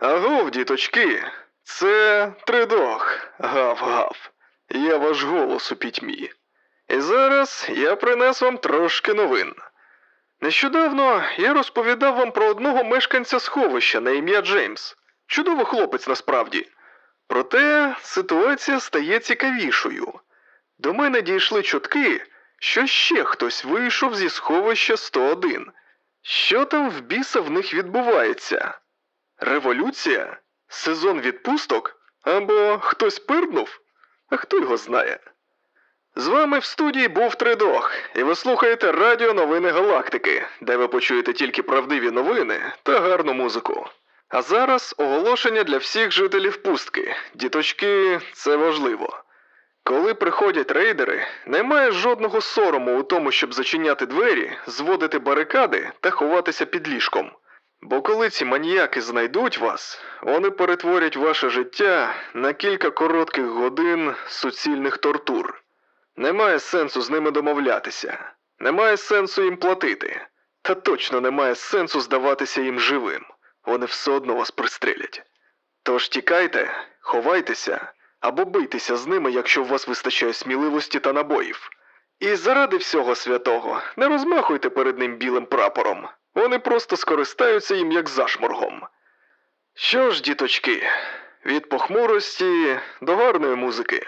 Агов, діточки, це тридох. Гав-гав. Я ваш голос у пітьмі. І зараз я принес вам трошки новин. Нещодавно я розповідав вам про одного мешканця сховища на ім'я Джеймс. Чудовий хлопець насправді. Проте ситуація стає цікавішою. До мене дійшли чутки, що ще хтось вийшов зі сховища 101. Що там в біса в них відбувається? Революція? Сезон відпусток? Або хтось пирнув? А хто його знає? З вами в студії був Тридох, і ви слухаєте Радіо Новини Галактики, де ви почуєте тільки правдиві новини та гарну музику. А зараз оголошення для всіх жителів пустки. Діточки, це важливо. Коли приходять рейдери, немає жодного сорому у тому, щоб зачиняти двері, зводити барикади та ховатися під ліжком. Бо коли ці маніяки знайдуть вас, вони перетворять ваше життя на кілька коротких годин суцільних тортур. Немає сенсу з ними домовлятися, немає сенсу їм платити, та точно немає сенсу здаватися їм живим. Вони все одно вас пристрелять. Тож тікайте, ховайтеся або бийтеся з ними, якщо у вас вистачає сміливості та набоїв. І заради всього святого не розмахуйте перед ним білим прапором. Вони просто скористаються їм як зашморгом. Що ж, діточки, від похмурості до гарної музики.